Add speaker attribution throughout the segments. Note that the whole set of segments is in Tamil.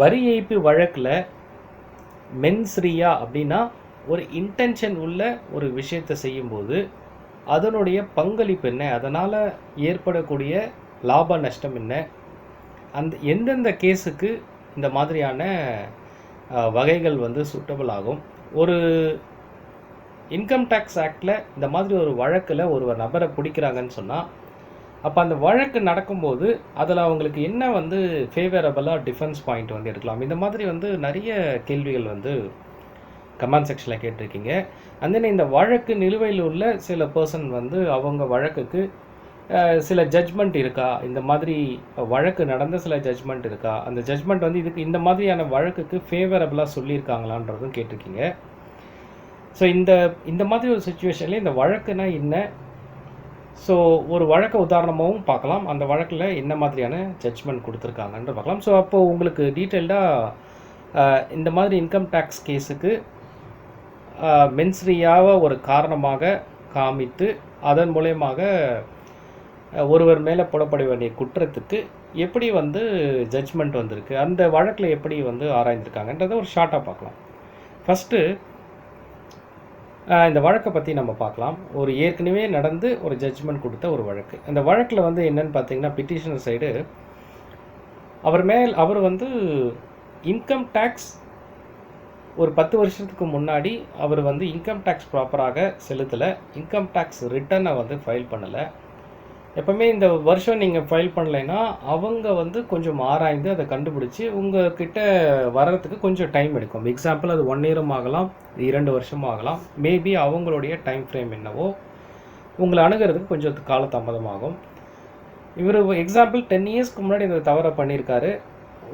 Speaker 1: வரி ஏய்ப்பு வழக்கில் மென்ஸ்ரியா அப்படின்னா ஒரு இன்டென்ஷன் உள்ள ஒரு விஷயத்தை செய்யும்போது அதனுடைய பங்களிப்பு என்ன? அதனால் ஏற்படக்கூடிய லாப நஷ்டம் என்ன? அந்த எந்தெந்த கேஸுக்கு இந்த மாதிரியான வகைகள் வந்து சூட்டபிள் ஆகும்? ஒரு இன்கம் டேக்ஸ் ஆக்டில் இந்த மாதிரி ஒரு வழக்கில் ஒரு நபரை பிடிக்கிறாங்கன்னு சொன்னால் அப்போ அந்த வழக்கு நடக்கும்போது அதில் அவங்களுக்கு என்ன வந்து ஃபேவரபுளாக டிஃபென்ஸ் பாயிண்ட் வந்து எடுக்கலாம்? இந்த மாதிரி வந்து நிறைய கேள்விகள் வந்து கமெண்ட் செக்ஷனில் கேட்டிருக்கீங்க. அண்ட் then இந்த வழக்கு நிலுவையில் உள்ள சில பர்சன் வந்து அவங்க வழக்குக்கு சில ஜட்ஜ்மெண்ட் இருக்கா? இந்த மாதிரி வழக்கு நடந்த சில ஜட்ஜ்மெண்ட் இருக்கா? அந்த ஜட்ஜ்மெண்ட் வந்து இதுக்கு இந்த மாதிரியான வழக்குக்கு ஃபேவரபுளாக சொல்லியிருக்காங்களான்றதும் கேட்டிருக்கீங்க. ஸோ இந்த இந்த மாதிரி ஒரு சுச்சுவேஷனில் இந்த வழக்குனா என்ன? ஸோ ஒரு வழக்க உதாரணமாகவும் பார்க்கலாம். அந்த வழக்கில் என்ன மாதிரியான ஜட்ஜ்மெண்ட் கொடுத்துருக்காங்கன்ற பார்க்கலாம். ஸோ அப்போது உங்களுக்கு டீட்டெயில்டாக இந்த மாதிரி இன்கம் டேக்ஸ் கேஸுக்கு மென்ஸ்ரியாவை ஒரு காரணமாக காமித்து அதன் மூலயமாக ஒருவர் மேலே போடப்பட வேண்டிய குற்றத்துக்கு எப்படி வந்து ஜட்ஜ்மெண்ட் வந்திருக்கு? அந்த வழக்கில் எப்படி வந்து ஆராய்ந்திருக்காங்கன்றதை ஒரு ஷார்ட்டாக பார்க்கலாம். ஃபஸ்ட்டு இந்த வழக்கை பற்றி நம்ம பார்க்கலாம். ஒரு ஏற்கனவே நடந்து ஒரு ஜட்ஜ்மெண்ட் கொடுத்த ஒரு வழக்கு. அந்த வழக்கில் வந்து என்னன்னு பார்த்தீங்கன்னா பிட்டிஷனர் சைடு அவர் மேல் அவர் வந்து இன்கம் டேக்ஸ் ஒரு பத்து வருஷத்துக்கு முன்னாடி அவர் வந்து இன்கம் டேக்ஸ் ப்ராப்பராக செலுத்தலை. இன்கம் டேக்ஸ் ரிட்டர்னை வந்து ஃபைல் பண்ணலை. எப்பவுமே இந்த வருஷம் நீங்கள் ஃபைல் பண்ணலைன்னா அவங்க வந்து கொஞ்சம் ஆராய்ந்து அதை கண்டுபிடிச்சி உங்ககிட்ட வர்றதுக்கு கொஞ்சம் டைம் எடுக்கும். எக்ஸாம்பிள் அது ஒன் இயரும் ஆகலாம் இரண்டு வருஷமும் ஆகலாம். மேபி அவங்களுடைய டைம் ஃப்ரேம் என்னவோ உங்களை அணுகிறதுக்கு கொஞ்சம் காலதாமதமாகும். இவர் எக்ஸாம்பிள் டென் இயர்ஸ்க்கு முன்னாடி இந்த தவறை பண்ணியிருக்காரு.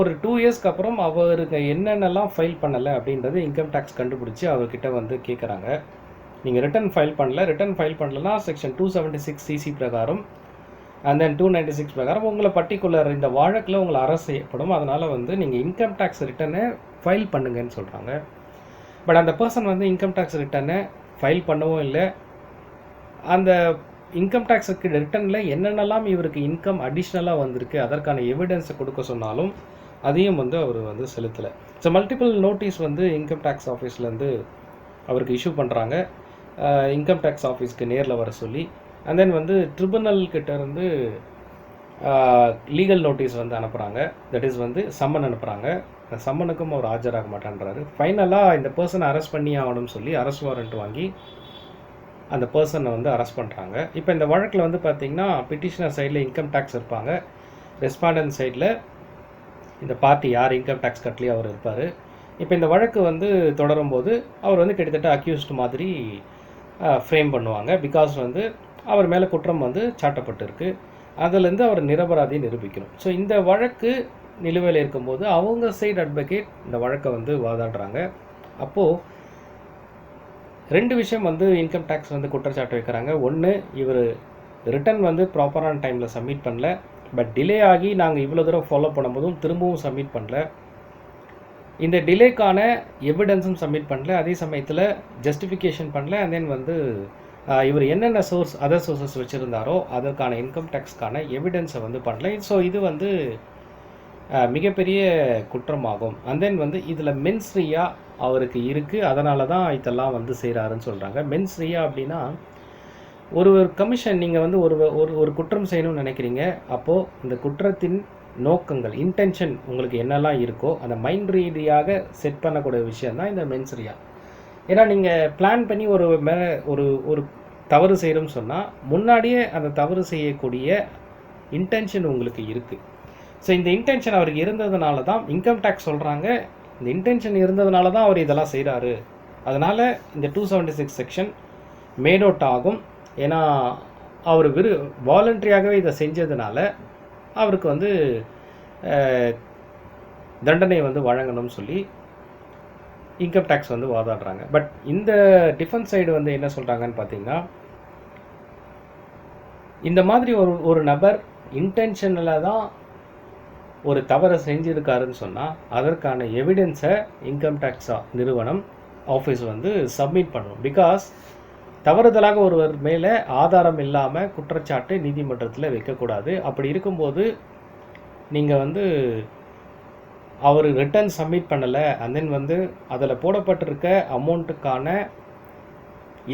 Speaker 1: ஒரு டூ இயர்ஸ்க்கு அப்புறம் அவருக்கு என்னென்னலாம் ஃபைல் பண்ணலை அப்படின்றது இன்கம் டேக்ஸ் கண்டுபிடிச்சி அவர்கிட்ட வந்து கேட்குறாங்க நீங்கள் ரிட்டர்ன் ஃபைல் பண்ணல ரிட்டர்ன் ஃபைல் பண்ணலன்னா section two seventy six CC பிரகாரம் and then two ninety six பிரகாரம் உங்களை பர்டிகுலர் இந்த வழக்கில் உங்களை அரசு செய்யப்படும். அதனால் வந்து நீங்கள் இன்கம் டேக்ஸ் ரிட்டர்னை ஃபைல் பண்ணுங்கன்னு சொல்கிறாங்க பட் அந்த பர்சன் வந்து இன்கம் டேக்ஸ் ரிட்டர்னை ஃபைல் பண்ணவும் இல்லை. அந்த இன்கம் டேக்ஸுக்கு ரிட்டர்னில் என்னென்னலாம் இவருக்கு இன்கம் அடிஷ்னலாக வந்திருக்கு அதற்கான எவிடன்ஸை கொடுக்க சொன்னாலும் அதையும் வந்து அவர் வந்து செலுத்தலை. ஸோ மல்டிபிள் நோட்டீஸ் வந்து இன்கம் டேக்ஸ் ஆஃபீஸ்லேருந்து அவருக்கு இஷ்யூ பண்ணுறாங்க இன்கம் uh, டேக்ஸ் ஆஃபீஸ்க்கு நேரில் வர சொல்லி அண்ட் தென் வந்து ட்ரிபுனல் கிட்ட இருந்து லீகல் நோட்டீஸ் வந்து அனுப்புகிறாங்க தட் இஸ் வந்து சம்மன் அனுப்புகிறாங்க அந்த சம்மனுக்கும் அவர் ஆஜராக மாட்டேன்றாரு. ஃபைனலாக இந்த பர்சனை அரெஸ்ட் பண்ணி ஆகணும்னு சொல்லி அரெஸ்ட் வாரண்ட் வாங்கி அந்த பர்சனை வந்து அரெஸ்ட் பண்ணுறாங்க இப்போ இந்த வழக்கில் வந்து பார்த்தீங்கன்னா பிட்டிஷனர் சைடில் இன்கம் டேக்ஸ் இருப்பாங்க. ரெஸ்பாண்டன்ட் சைடில் இந்த பார்ட்டி யார் இன்கம் டேக்ஸ் கட்டலையோ அவர் இருப்பார். இப்போ இந்த வழக்கு வந்து தொடரும்போது அவர் வந்து கிட்டத்தட்ட அக்யூஸ்ட் மாதிரி ஃப்ரேம் பண்ணுவாங்க. பிகாஸ் வந்து அவர் மேலே குற்றம் வந்து சாட்டப்பட்டிருக்கு. அதுலேருந்து அவர் நிரபராதியை நிரூபிக்கணும். ஸோ இந்த வழக்கு நிலுவையில் இருக்கும்போது அவங்க சைடு அட்வொகேட் இந்த வழக்கை வந்து வாதாடுறாங்க. அப்போது ரெண்டு விஷயம் வந்து இன்கம் டேக்ஸ் வந்து குற்றச்சாட்டு வைக்கிறாங்க. ஒன்று இவர் ரிட்டர்ன் வந்து ப்ராப்பரான டைமில் சப்மிட் பண்ணல. பட் டிலே ஆகி நாங்கள் இவ்வளோ தூரம் ஃபாலோ பண்ணும்போதும் திரும்பவும் சப்மிட் பண்ணல. இந்த டிலேக்கான எவிடன்ஸும் சப்மிட் பண்ணல. அதே சமயத்தில் ஜஸ்டிஃபிகேஷன் பண்ணல. அண்ட் தென் வந்து இவர் என்னென்ன சோர்ஸ் அதர் சோர்சஸ் வச்சுருந்தாரோ அதற்கான இன்கம் டேக்ஸ்க்கான எவிடன்ஸை வந்து பண்ணல. ஸோ இது வந்து மிகப்பெரிய குற்றமாகும். அண்ட் தென் வந்து இதில் மென்ஸ்ரியா அவருக்கு இருக்குது அதனால தான் இதெல்லாம் வந்து செய்கிறாருன்னு சொல்கிறாங்க மென்ஸ்ரியா அப்படின்னா ஒரு ஒரு கமிஷன் நீங்கள் வந்து ஒரு ஒரு ஒரு குற்றம் செய்யணும்னு நினைக்கிறீங்க. அப்போது இந்த குற்றத்தின் நோக்கங்கள் இன்டென்ஷன் உங்களுக்கு என்னெல்லாம் இருக்கோ அந்த மைண்ட் ரீதியாக செட் பண்ணக்கூடிய விஷயம் தான் இந்த மென்ஸ்ரியா ஏன்னா நீங்கள் பிளான் பண்ணி ஒரு மே ஒரு ஒரு தவறு செய்கிறோம்னு சொன்னால் முன்னாடியே அந்த தவறு செய்யக்கூடிய இன்டென்ஷன் உங்களுக்கு இருக்குது ஸோ இந்த இன்டென்ஷன் அவருக்கு இருந்ததுனால தான் இன்கம் டேக்ஸ் சொல்கிறாங்க இந்த இன்டென்ஷன் இருந்ததுனால தான் அவர் இதெல்லாம் செய்கிறாரு அதனால் இந்த two seventy six section made out ஆகும். ஏன்னா அவர் விரு வாலண்டரியாகவே இதை செஞ்சதுனால அவருக்கு வந்து தண்டனை வந்து வழங்கணும்னு சொல்லி இன்கம் டேக்ஸ் வந்து வாதாடுறாங்க. பட் இந்த டிஃபென்ஸ் சைடு வந்து என்ன சொல்கிறாங்கன்னு பார்த்தீங்கன்னா இந்த மாதிரி ஒரு ஒரு நபர் இன்டென்ஷனில் தான் ஒரு தவறை செஞ்சுருக்காருன்னு சொன்னால் அதற்கான எவிடென்ஸை இன்கம் டேக்ஸ் நிறுவனம் ஆஃபீஸ் வந்து சப்மிட் பண்ணணும் பிகாஸ் தவறுதலாக ஒருவர் மேலே ஆதாரம் இல்லாமல் குற்றச்சாட்டு நீதிமன்றத்தில் வைக்கக்கூடாது. அப்படி இருக்கும்போது நீங்கள் வந்து அவர் ரிட்டர்ன் சப்மிட் பண்ணலை அண்ட் தென் வந்து அதில் போடப்பட்டிருக்க அமௌண்ட்டுக்கான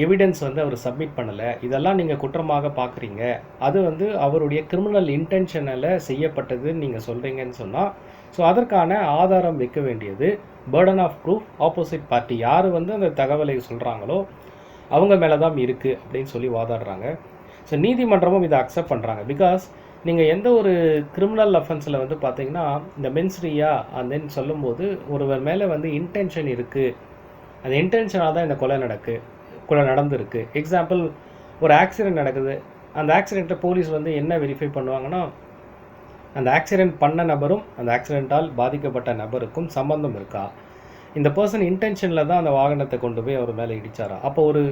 Speaker 1: எவிடன்ஸ் வந்து அவர் சப்மிட் பண்ணலை. இதெல்லாம் நீங்கள் குற்றமாக பார்க்குறீங்க அது வந்து அவருடைய கிரிமினல் இன்டென்ஷனில் செய்யப்பட்டதுன்னு நீங்கள் சொல்கிறீங்கன்னு சொன்னால் ஸோ அதற்கான ஆதாரம் வைக்க வேண்டியது. Burden of proof opposite party யார் வந்து அந்த தகவலை சொல்கிறாங்களோ அவங்க மேலே தான் இருக்குது அப்படின்னு சொல்லி வாதாடுறாங்க. ஸோ நீதிமன்றமும் இதை அக்செப்ட் பண்ணுறாங்க பிகாஸ் நீங்கள் எந்த ஒரு கிரிமினல் அஃபென்ஸில் வந்து பார்த்தீங்கன்னா இந்த மென்ஸ்ரியா and சொல்லும்போது ஒருவர் மேலே வந்து இன்டென்ஷன் இருக்குது அந்த இன்டென்ஷனாக தான் இந்த கொலை நடக்கு கொலை நடந்திருக்கு. எக்ஸாம்பிள் ஒரு ஆக்சிடென்ட் நடக்குது. அந்த ஆக்சிடெண்ட்டை போலீஸ் வந்து என்ன வெரிஃபை பண்ணுவாங்கன்னா அந்த ஆக்சிடென்ட் பண்ண நபரும் அந்த ஆக்சிடெண்ட்டால் பாதிக்கப்பட்ட நபருக்கும் சம்பந்தம் இருக்கா? இந்த பர்சன் இன்டென்ஷனில் தான் அந்த வாகனத்தை கொண்டு போய் அவர் மேலே இடித்தாரா அப்போ ஒரு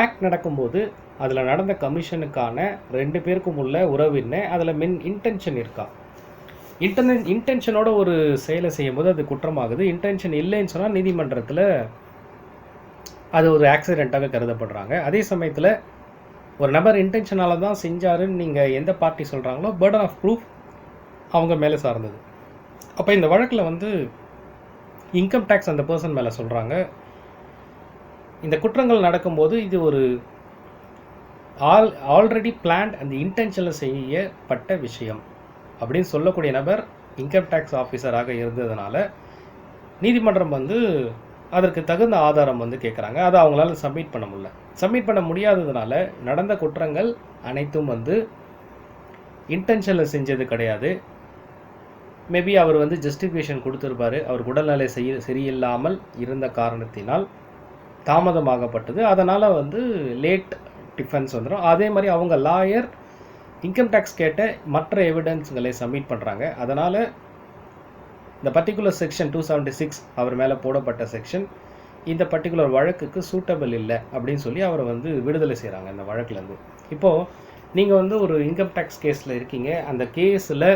Speaker 1: ஆக்ட் நடக்கும்போது அதில் நடந்த கமிஷனுக்கான ரெண்டு பேருக்கும் உள்ள உறவு என்ன? அதில் மென் இன்டென்ஷன் இருக்கா? இன்டென் இன்டென்ஷனோட ஒரு செயலை செய்யும்போது அது குற்றமாகுது. இன்டென்ஷன் இல்லைன்னு சொன்னால் நீதிமன்றத்தில் அது ஒரு ஆக்சிடெண்ட்டாக கருதப்படுறாங்க. அதே சமயத்தில் ஒரு நபர் இன்டென்ஷனால தான் செஞ்சாருன்னு நீங்கள் எந்த பார்ட்டி சொல்கிறாங்களோ பேர்டன் ஆஃப் ப்ரூஃப் அவங்க மேலே சார்ந்தது. அப்போ இந்த வழக்கில் வந்து இன்கம் டேக்ஸ் அந்த பர்சன் மேலே சொல்கிறாங்க இந்த குற்றங்கள் நடக்கும்போது இது ஒரு ஆல் ஆல்ரெடி பிளான்ட் அந்த இன்டென்ஷனில் செய்யப்பட்ட விஷயம். அப்படின்னு சொல்லக்கூடிய நபர் இன்கம் டேக்ஸ் ஆஃபீஸராக இருந்ததுனால நீதிமன்றம் வந்து அதற்கு தகுந்த ஆதாரம் வந்து கேட்குறாங்க அதை அவங்களால சப்மிட் பண்ண முடியல. சப்மிட் பண்ண முடியாததுனால நடந்த குற்றங்கள் அனைத்தும் வந்து இன்டென்ஷனில் செஞ்சது கிடையாது. மேபி அவர் வந்து ஜஸ்டிஃபிகேஷன் கொடுத்துருப்பாரு. அவர் உடல்நிலை செய்ய சரியில்லாமல் இருந்த காரணத்தினால் தாமதமாகப்பட்டது. அதனால் வந்து லேட் டிஃபென்ஸ் வந்துடும் அதே மாதிரி அவங்க லாயர் இன்கம் டேக்ஸ் கேட்ட மற்ற எவிடன்ஸ்களை சப்மிட் பண்ணுறாங்க அதனால் இந்த particular section two seventy six அவர் மேலே போடப்பட்ட செக்ஷன் இந்த பர்டிகுலர் வழக்குக்கு சூட்டபிள் இல்லை அப்படின்னு சொல்லி அவரை வந்து விடுதலை செய்கிறாங்க இந்த வழக்குலேருந்து இப்போது நீங்கள் வந்து ஒரு இன்கம் டேக்ஸ் கேஸில் இருக்கீங்க. அந்த கேஸில்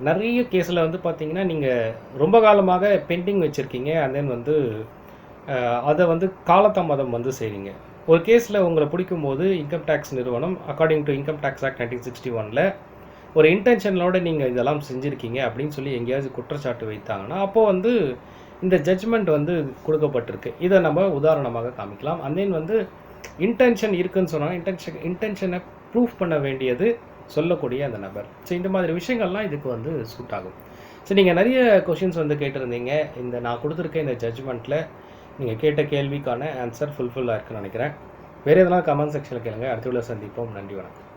Speaker 1: நிறைய கேஸில் வந்து பார்த்தீங்கன்னா நீங்கள் ரொம்ப காலமாக பெண்டிங் வச்சுருக்கீங்க அண்ட் தென் வந்து அதை வந்து காலதாமதம் வந்து செய்கிறீங்க ஒரு கேஸில் உங்களை பிடிக்கும் போது இன்கம் டேக்ஸ் நிறுவனம் according to income tax act nineteen sixty ஒனில் ஒரு இன்டென்ஷனோட நீங்கள் இதெல்லாம் செஞ்சுருக்கீங்க அப்படின்னு சொல்லி எங்கேயாவது குற்றச்சாட்டு வைத்தாங்கன்னா அப்போது வந்து இந்த ஜட்ஜ்மெண்ட் வந்து கொடுக்கப்பட்டிருக்கு. இதை நம்ம உதாரணமாக காமிக்கலாம். அண்ட் தென் வந்து இன்டென்ஷன் இருக்குன்னு சொன்னால் இன்டென்ஷன் இன்டென்ஷனை ப்ரூஃப் பண்ண வேண்டியது சொல்லக்கூடிய அந்த நபர். ஸோ இந்த மாதிரி விஷயங்கள்லாம் இதுக்கு வந்து சூட் ஆகும். ஸோ நீங்கள் நிறைய கொஷின்ஸ் வந்து கேட்டிருந்தீங்க. இந்த நான் கொடுத்துருக்க இந்த ஜட்ஜ்மெண்ட்டில் நீங்கள் கேட்ட கேள்விக்கான ஆன்சர் ஃபுல்ஃபுல்லாக இருக்குன்னு நினைக்கிறேன். வேறு எதனா கமெண்ட் செக்ஷனில் கேளுங்க. அடுத்த உள்ள சந்திப்போம். நன்றி வணக்கம்.